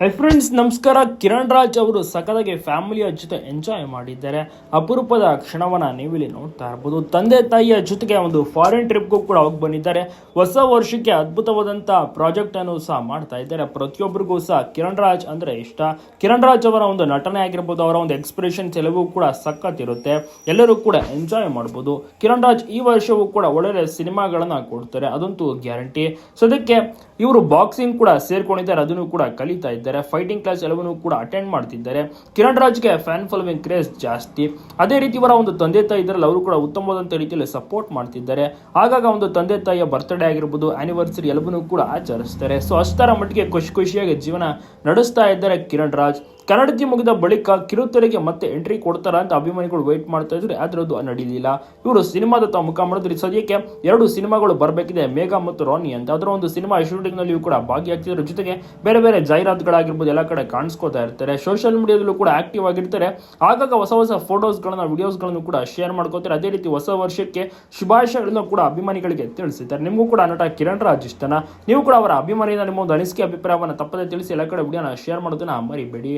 Hi friends ನಮಸ್ಕಾರ. ಕಿರಣ್ ರಾಜ್ ಅವರು ಸಖತ್ತಾಗಿ ಫ್ಯಾಮಿಲಿಯ ಜೊತೆ ಎಂಜಾಯ್ ಮಾಡಿದ್ದಾರೆ. ಅಪರೂಪದ ಕ್ಷಣವನ್ನ ನೀವಿಲ್ಲಿ ನೋಡ್ತಾ ಇರ್ಬೋದು. ತಂದೆ ತಾಯಿಯ ಜೊತೆಗೆ ಒಂದು ಫಾರಿನ್ ಟ್ರಿಪ್ಗೂ ಕೂಡ ಹೋಗಿ ಬಂದಿದ್ದಾರೆ. ಹೊಸ ವರ್ಷಕ್ಕೆ ಅದ್ಭುತವಾದಂಥ ಪ್ರಾಜೆಕ್ಟ್ ಅನ್ನು ಸಹ ಮಾಡ್ತಾ ಇದ್ದಾರೆ. ಪ್ರತಿಯೊಬ್ಬರಿಗೂ ಸಹ ಕಿರಣ್ ರಾಜ್ ಅಂದ್ರೆ ಇಷ್ಟ. ಕಿರಣ್ ರಾಜ್ ಅವರ ಒಂದು ನಟನೆ ಆಗಿರ್ಬೋದು, ಅವರ ಒಂದು ಎಕ್ಸ್ಪ್ರೆಷನ್ ಎಲ್ಲವೂ ಕೂಡ ಸಖತ್ ಇರುತ್ತೆ. ಎಲ್ಲರೂ ಕೂಡ ಎಂಜಾಯ್ ಮಾಡ್ಬೋದು. ಕಿರಣ್ ರಾಜ್ ಈ ವರ್ಷವೂ ಕೂಡ ಒಳ್ಳೊಳ್ಳೆ ಸಿನಿಮಾಗಳನ್ನ ಕೊಡ್ತಾರೆ. ಅದಂತೂ ಗ್ಯಾರಂಟಿ. ಅದಕ್ಕೆ ಇವರು ಬಾಕ್ಸಿಂಗ್ ಕೂಡ ಸೇರ್ಕೊಂಡಿದ್ದಾರೆ. ಅದನ್ನು ಕೂಡ ಕಲಿತಾ ಇದ್ದಾರೆ. ಫೈಟಿಂಗ್ ಕ್ಲಾಸ್ ಎಲ್ಲವನ್ನೂ ಕೂಡ ಅಟೆಂಡ್ ಮಾಡ್ತಿದ್ದಾರೆ. ಕಿರಣ್ ರಾಜ್ಗೆ ಫ್ಯಾನ್ ಫಾಲೋವಿಂಗ್ ಕ್ರೇಜ್ ಜಾಸ್ತಿ. ಅದೇ ರೀತಿ ಇವರ ಒಂದು ತಂದೆ ತಾಯಿ ಇದರಲ್ಲಿ ಅವರು ಕೂಡ ಉತ್ತಮವಾದಂಥ ರೀತಿಯಲ್ಲಿ ಸಪೋರ್ಟ್ ಮಾಡ್ತಿದ್ದಾರೆ. ಆಗಾಗ ಒಂದು ತಂದೆ ತಾಯಿಯ ಬರ್ತ್ಡೇ ಆಗಿರ್ಬೋದು ಆನಿವರ್ಸರಿ ಎಲ್ಲವನ್ನೂ ಕೂಡ ಆಚರಿಸ್ತಾರೆ. ಸೊ ಅಷ್ಟರ ಮಟ್ಟಿಗೆ ಖುಷಿ ಖುಷಿಯಾಗಿ ಜೀವನ ನಡೆಸ್ತಾ ಇದ್ದಾರೆ ಕಿರಣ್ ರಾಜ್. ಕನ್ನಡತಿ ಮುಗಿದ ಬಳಿಕ ಕಿರುತೆರೆಗೆ ಮತ್ತೆ ಎಂಟ್ರಿ ಕೊಡ್ತಾರ ಅಂತ ಅಭಿಮಾನಿಗಳು ವೆಯ್ಟ್ ಮಾಡ್ತಾ ಇದ್ರೆ. ಆದ್ರೆ ಅದು ನಡೀಲಿಲ್ಲ. ಇವರು ಸಿನಿಮಾದ ತಾವು ಮುಖ ಮಾಡಿದ್ರೆ. ಸದ್ಯಕ್ಕೆ ಎರಡು ಸಿನಿಮಾಗಳು ಬರಬೇಕಿದೆ. ಮೇಘಾ ಮತ್ತು ರಾನಿ ಅಂತ. ಅದರ ಒಂದು ಸಿನಿಮಾ ಶೂಟಿಂಗ್ ನಲ್ಲಿಯೂ ಕೂಡ ಭಾಗಿಯಾಗ್ತಿದ್ರು ಜೊತೆಗೆ ಬೇರೆ ಬೇರೆ ಜಾಹೀರಾತುಗಳಾಗಿರ್ಬೋದು ಎಲ್ಲ ಕಡೆ ಕಾಣಿಸ್ಕೋತಾ ಇರ್ತಾರೆ. ಸೋಷಿಯಲ್ ಮೀಡಿಯಾದಲ್ಲೂ ಕೂಡ ಆಕ್ಟಿವ್ ಆಗಿರ್ತಾರೆ. ಆಗಾಗ ಹೊಸ ಹೊಸ ಫೋಟೋಸ್ಗಳನ್ನ ವಿಡಿಯೋಸ್ಗಳನ್ನು ಕೂಡ ಶೇರ್ ಮಾಡ್ಕೋತಾರೆ. ಅದೇ ರೀತಿ ಹೊಸ ವರ್ಷಕ್ಕೆ ಶುಭಾಶಯಗಳನ್ನು ಕೂಡ ಅಭಿಮಾನಿಗಳಿಗೆ ತಿಳಿಸಿದ್ದಾರೆ. ನಿಮಗೂ ಕೂಡ ನಟ ಕಿರಣ್ ರಾಜ್ ಇಷ್ಟನ? ನೀವು ಕೂಡ ಅವರ ಅಭಿಮಾನಿಯಿಂದ ನಿಮ್ಮ ಒಂದು ಅನಿಸಿಕೆ, ಅಭಿಪ್ರಾಯವನ್ನು ತಪ್ಪದೆ ತಿಳಿಸಿ ಎಲ್ಲ ಕಡೆ ವಿಡಿಯೋನ ಶೇರ್ ಮಾಡೋದನ್ನ ಮರಿಬೇಡಿ.